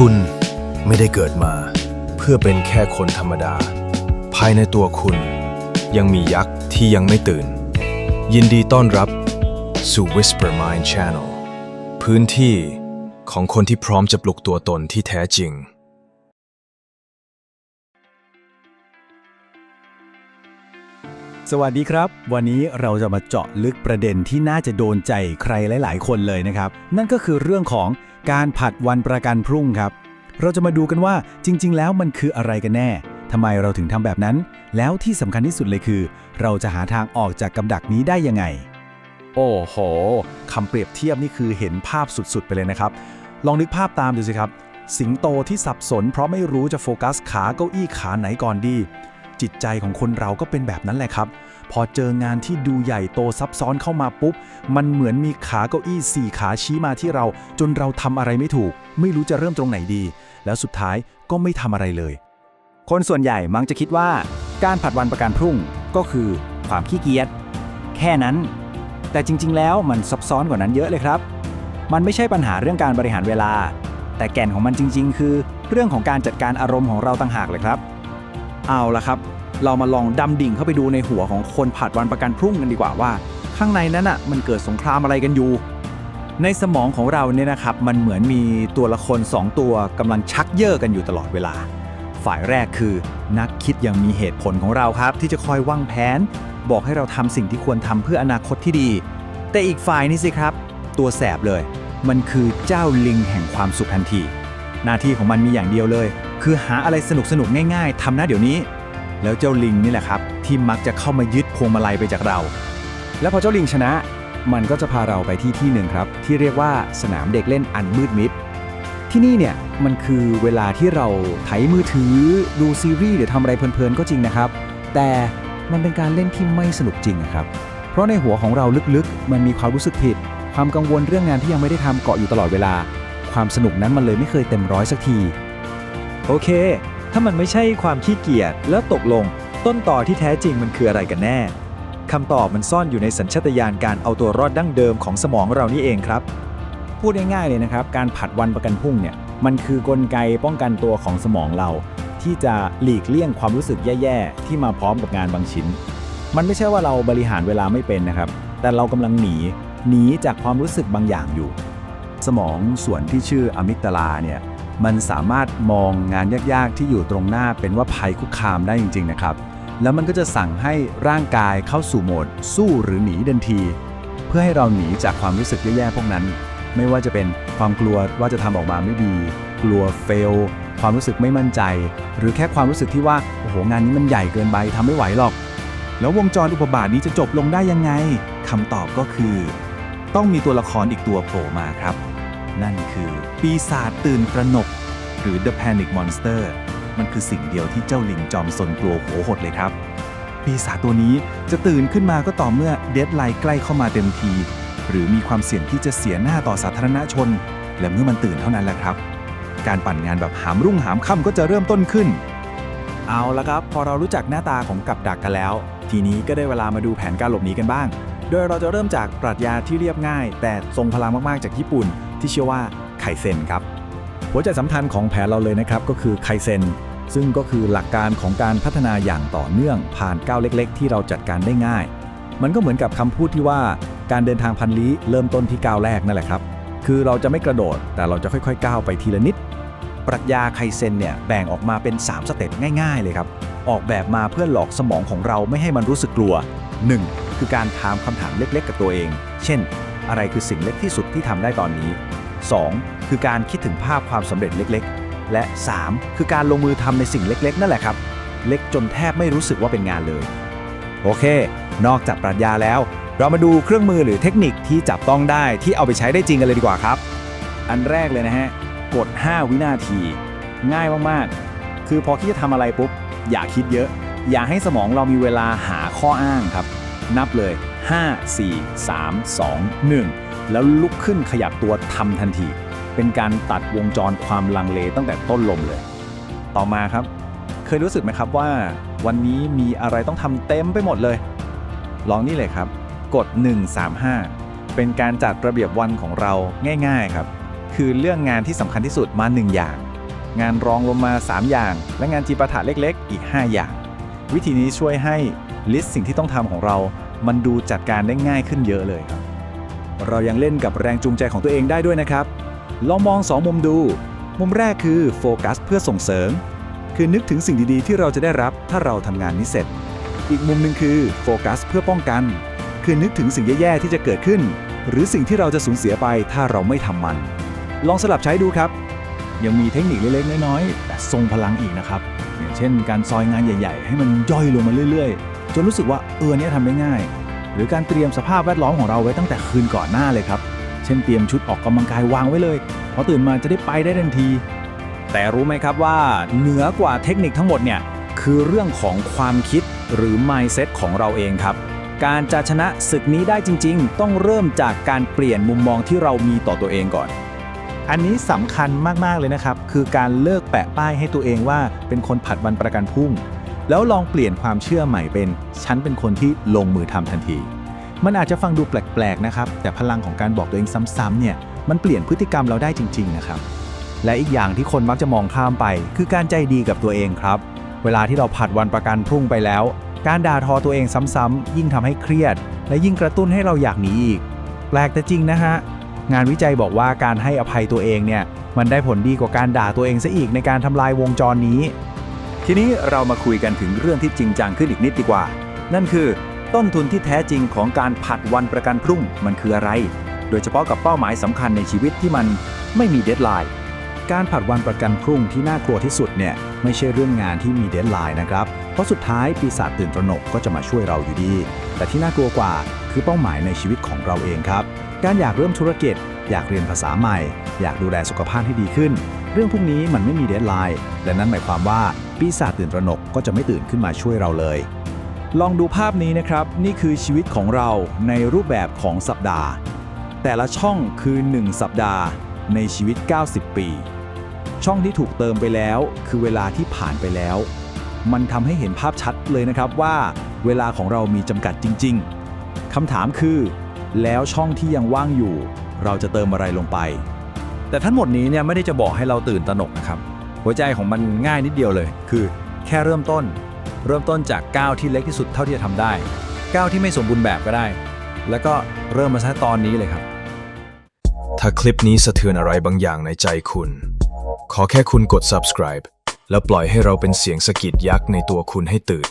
คุณไม่ได้เกิดมา เพื่อเป็นแค่คนธรรมดา ภายในตัวคุณ ยังมียักษ์ที่ยังไม่ตื่น ยินดีต้อนรับสู่ Whisper Mind Channel พื้นที่ของคนที่พร้อมจะปลุกตัวตนที่แท้จริง สวัสดีครับ วันนี้เราจะมาเจาะลึกประเด็นที่น่าจะโดนใจใครหลาย ๆ คนเลยนะครับ นั่นก็คือเรื่องของ การผัดวันประกันพรุ่งครับ เราจะมาดูกันว่าจริง ๆ แล้วมันคืออะไรกันแน่ทำไมเราถึงทำแบบนั้น แล้วที่สำคัญที่สุดเลยคือ เราจะหาทางออกจากกำดักนี้ได้ยังไง โอ้โหคำเปรียบเทียบนี่คือเห็นภาพสุดๆ ไปเลยนะครับ ลองนึกภาพตามดูสิครับ สิงโตที่สับสน เพราะไม่รู้จะโฟกัสขาเก้าอี้ขาไหนก่อนดี จิตใจของคนเราก็เป็นแบบนั้นแหละครับ พอเจองานที่ดูใหญ่โตซับซ้อนเข้ามาปุ๊บ มันเหมือนมีขาเก้าอี้สี่ขาชี้มาที่เรา จนเราทำอะไรไม่ถูก ไม่รู้จะเริ่มตรงไหนดี แล้วสุดท้ายก็ไม่ทำอะไรเลย คนส่วนใหญ่มักจะคิดว่า การผัดวันประกันพรุ่งก็คือความขี้เกียจแค่นั้น แต่จริง ๆ แล้วมันซับซ้อนกว่านั้นเยอะเลยครับ มันไม่ใช่ปัญหาเรื่องการบริหารเวลา แต่แก่นของมันจริง ๆ คือ เรื่องของการจัดการอารมณ์ของเราต่างหากเลยครับ เอาละครับ เรามาลองดำดิ่งเข้าไปดูในหัวของคนผัดวันประกันพรุ่งกันดีกว่าว่า ข้างในนั้นอะมันเกิดสงครามอะไรกันอยู่ ในสมองของเราเนี่ยนะครับมันเหมือนมีตัวละคร2ตัวกำลังชักเย่อกันอยู่ตลอดเวลา ฝ่ายแรกคือ นักคิดอยังมีเหตุผลของเราครับ ที่จะคอยวางแผน บอกให้เราทำสิ่งที่ควรทำเพื่ออนาคตที่ดี แต่อีกฝ่ายนี่สิครับ ตัวแสบเลย มันคือเจ้าลิงแห่งความสุขทันที หน้าที่ของมันมีอย่างเดียวเลย คือหาอะไรสนุกสนุกๆง่าย ๆทำนะเดี๋ยวนี้ แล้วเจ้าลิงนี่แหละครับ ที่มักจะเข้ามายึดพวงมาลัยไปจากเรา แล้วพอเจ้าลิงชนะ มันก็จะพาเราไปที่ที่หนึ่งครับ ที่เรียกว่าสนามเด็กเล่นอันมืดมิดที่นี่เนี่ยมันคือเวลาที่เราไถมือถือ ดูซีรีส์หรือทำอะไรเพลินๆก็จริงนะครับ แต่มันเป็นการเล่นที่ไม่สนุกจริงครับ เพราะในหัวของเราลึกๆ มันมีความรู้สึกผิด ความกังวลเรื่องงานที่ยังไม่ได้ทำเกาะอยู่ตลอดเวลา ความสนุกนั้นมันเลยไม่เคยเต็มร้อยสักที โอเค ถ้ามันไม่ใช่ความขี้เกียจแล้วตกลง ต้นต่อที่แท้จริงมันคืออะไรกันแน่คำตอบมันซ่อนอยู่ในสัญชาตญาณการเอาตัวรอดดั้งเดิมของสมองเรานี่เองครับ พูดง่ายๆเลยนะครับ การผัดวันประกันพรุ่งเนี่ยมันคือกลไกป้องกันตัวของสมองเรา ที่จะหลีกเลี่ยงความรู้สึกแย่ๆ ที่มาพร้อมกับงานบางชิ้น มันไม่ใช่ว่าเราบริหารเวลาไม่เป็นนะครับ แต่เรากำลังหนีหนีจากความรู้สึกบางอย่างอยู่ สมองส่วนที่ชื่ออะมิกตาลาเนี่ย มันสามารถมองงานยากๆ ที่อยู่ตรงหน้าเป็นว่าภัยคุกคามได้จริง ๆ นะครับ แล้วมันก็จะสั่งให้ร่างกายเข้าสู่โหมด สู้หรือหนีทันที เพื่อให้เราหนีจากความรู้สึกแย่ๆพวกนั้น ไม่ว่าจะเป็นความกลัวว่าจะทำออกมาไม่ดี กลัวเฟลความรู้สึกไม่มั่นใจ หรือแค่ความรู้สึกที่ว่าโอ้โหงานนี้มันใหญ่เกินไปทำไม่ไหวหรอก แล้ววงจรอุปบาทนี้จะจบลงได้ยังไงคำตอบก็คือ ต้องมีตัวละครอีกตัวโผล่มาครับ นั่นคือ ปีศาจตื่นตระหนก หรือ The Panic Monster มันคือสิ่งเดียวที่เจ้าลิงจอมสนกลัวหัวหดเลยครับ ปีศาจตัวนี้จะตื่นขึ้นมาก็ต่อเมื่อเดดไลน์ใกล้เข้ามาเต็มที หรือมีความเสี่ยงที่จะเสียหน้าต่อสาธารณชน และเมื่อมันตื่นเท่านั้นแหละครับ การปั่นงานแบบหามรุ่งหามค่ำก็จะเริ่มต้นขึ้น เอาละครับ พอเรารู้จักหน้าตาของกับดักกันแล้ว ทีนี้ก็ได้เวลามาดูแผนการหลบหนีกันบ้าง โดยเราจะเริ่มจากปรัชญาที่เรียบง่าย แต่ทรงพลังมากๆจากญี่ปุ่น ที่ชื่อว่าไคเซนครับ หัวใจสำคัญของแผนเราเลยนะครับก็คือไคเซนซึ่งก็คือหลักการของการพัฒนาอย่างต่อเนื่องผ่านก้าวเล็ก ๆ ที่เราจัดการได้ง่าย มันก็เหมือนกับคำพูดที่ว่าการเดินทางพันลี้เริ่มต้นที่ก้าวแรกนั่นแหละครับ คือเราจะไม่กระโดด แต่เราจะค่อยๆ ก้าวไปทีละนิด ปรัชญาไคเซนเนี่ยแบ่งออกมาเป็น 3 สเต็ปง่าย ๆ เลยครับ ออกแบบมาเพื่อหลอกสมองของเราไม่ให้มันรู้สึกกลัว 1. คือการถามคำถามเล็กๆ กับตัวเอง เช่น อะไรคือสิ่งเล็กที่สุดที่ทำได้ตอนนี้ 2. คือการคิดถึงภาพความสำเร็จเล็กๆ และ 3. คือการลงมือทำในสิ่งเล็กๆ นั่นแหละครับ เล็กจนแทบไม่รู้สึกว่าเป็นงานเลย โอเค นอกจากปรัชญาแล้ว เรามาดูเครื่องมือหรือเทคนิคที่จับต้องได้ที่เอาไปใช้ได้จริงกันเลยดีกว่าครับ อันแรกเลยนะฮะกด 5 วินาที ง่ายมากๆ คือพอคิดจะทำอะไรปุ๊บอย่าคิดเยอะ อย่าให้สมองเรามีเวลาหาข้ออ้างครับ นับเลย 5 4 3 2 1 แล้วลุกขึ้นขยับตัวทำทันที เป็นการตัดวงจรความลังเลตั้งแต่ต้นลมเลย ต่อมาครับ เคยรู้สึกไหมครับว่า วันนี้มีอะไรต้องทำเต็มไปหมดเลย ลองนี่เลยครับ กด 135 เป็นการจัดระเบียบวันของเราง่าย ๆครับ คือเรื่องงานที่สำคัญที่สุดมา 1 อย่าง งานรองลงมา 3 อย่าง และงานจีปาถะเล็กๆ อีก 5 อย่าง วิธีนี้ช่วยให้ ลิสต์สิ่งที่ต้องทำของเรา มันดูจัดการได้ง่ายขึ้นเยอะเลยครับ เรายังเล่นกับแรงจูงใจของตัวเองได้ด้วยนะครับ ลองมอง 2 มุมดู มุมแรกคือโฟกัสเพื่อส่งเสริม คือนึกถึงสิ่งดีๆ ที่เราจะได้รับถ้าเราทำงานนี้เสร็จ อีกมุมหนึ่งคือโฟกัสเพื่อป้องกัน คือนึกถึงสิ่งแย่ๆที่จะเกิดขึ้น หรือสิ่งที่เราจะสูญเสียไปถ้าเราไม่ทำมัน ลองสลับใช้ดูครับ ยังมีเทคนิคเล็กๆน้อยๆแต่ทรงพลังอีกนะครับอย่างเช่น การซอยงานใหญ่ ๆ ให้มันย่อยลงมาเรื่อย ๆ จนรู้สึกว่าเออเนี่ยทำได้ง่าย หรือการเตรียมสภาพแวดล้อมของเราไว้ตั้งแต่คืนก่อนหน้าเลยครับ เช่นเตรียมชุดออกกำลังกายวางไว้เลยพอตื่นมาจะได้ไปได้ทันที แต่รู้ไหมครับว่าเหนือกว่าเทคนิคทั้งหมดเนี่ยคือเรื่องของความคิดหรือ mindset ของเราเองครับ การจะชนะศึกนี้ได้จริง ๆ ต้องเริ่มจากการเปลี่ยนมุมมองที่เรามีต่อตัวเองก่อน อันนี้สำคัญมากๆเลยนะครับ คือการเลิกแปะป้ายให้ตัวเองว่าเป็นคนผัดวันประกันพรุ่ง แล้วลองเปลี่ยนความเชื่อใหม่เป็นฉันเป็นคนที่ลงมือทำทันที มันอาจจะฟังดูแปลกๆนะครับ แต่พลังของการบอกตัวเองซ้ำๆเนี่ยมันเปลี่ยนพฤติกรรมเราได้จริง ๆ นะครับ และอีกอย่างที่คนมักจะมองข้ามไป คือการใจดีกับตัวเองครับ เวลาที่เราผัดวันประกันพรุ่งไปแล้ว การด่าทอตัวเองซ้ำๆยิ่งทำให้เครียด และยิ่งกระตุ้นให้เราอยากหนีอีก แปลกแต่จริงนะฮะงานวิจัยบอกว่าการให้อภัยตัวเองเนี่ยมันได้ผลดีกว่าการด่าตัวเองซะอีกในการทำลายวงจรนี้ ทีนี้เรามาคุยกันถึงเรื่องที่จริงจังขึ้นอีกนิดดีกว่า นั่นคือต้นทุนที่แท้จริงของการผัดวันประกันพรุ่งมันคืออะไร โดยเฉพาะกับเป้าหมายสำคัญในชีวิตที่มันไม่มีเดทไลน์ การผัดวันประกันพรุ่งที่น่ากลัวที่สุดเนี่ยไม่ใช่เรื่องงานที่มีเดทไลน์นะครับ เพราะสุดท้ายปีศาจตื่นตระหนกก็จะมาช่วยเราอยู่ดี แต่ที่น่ากลัวกว่าคือเป้าหมายในชีวิตของเราเองครับ การอยากเริ่มธุรกิจ อยากเรียนภาษาใหม่ อยากดูแลสุขภาพให้ดีขึ้น เรื่องพวกนี้มันไม่มีเดทไลน์ และนั่นหมายความว่าปีศาจตื่นตระหนกก็จะไม่ตื่นขึ้นมาช่วยเราเลย ลองดูภาพนี้นะครับ นี่คือชีวิตของเราในรูปแบบของสัปดาห์ แต่ละช่องคือ 1 สัปดาห์ ในชีวิต 90 ปี ช่องที่ถูกเติมไปแล้ว คือเวลาที่ผ่านไปแล้ว มันทำให้เห็นภาพชัดเลยนะครับว่า เวลาของเรามีจำกัดจริง ๆคำถามคือ แล้วช่องที่ยังว่างอยู่ เราจะเติมอะไรลงไป แต่ทั้งหมดนี้เนี่ยไม่ได้จะบอกให้เราตื่นตระหนกนะครับ หัวใจของมันง่ายนิดเดียวเลย คือแค่เริ่มต้น เริ่มต้นจากก้าวที่เล็กที่สุดเท่าที่จะทำได้ก้าวที่ไม่สมบูรณ์แบบก็ได้ แล้วก็เริ่มมาซะตอนนี้เลยครับ ถ้าคลิปนี้สะเทือนอะไรบางอย่างในใจคุณ ขอแค่คุณกด subscribe แล้วปล่อยให้เราเป็นเสียงสะกิดยักษ์ในตัวคุณให้ตื่น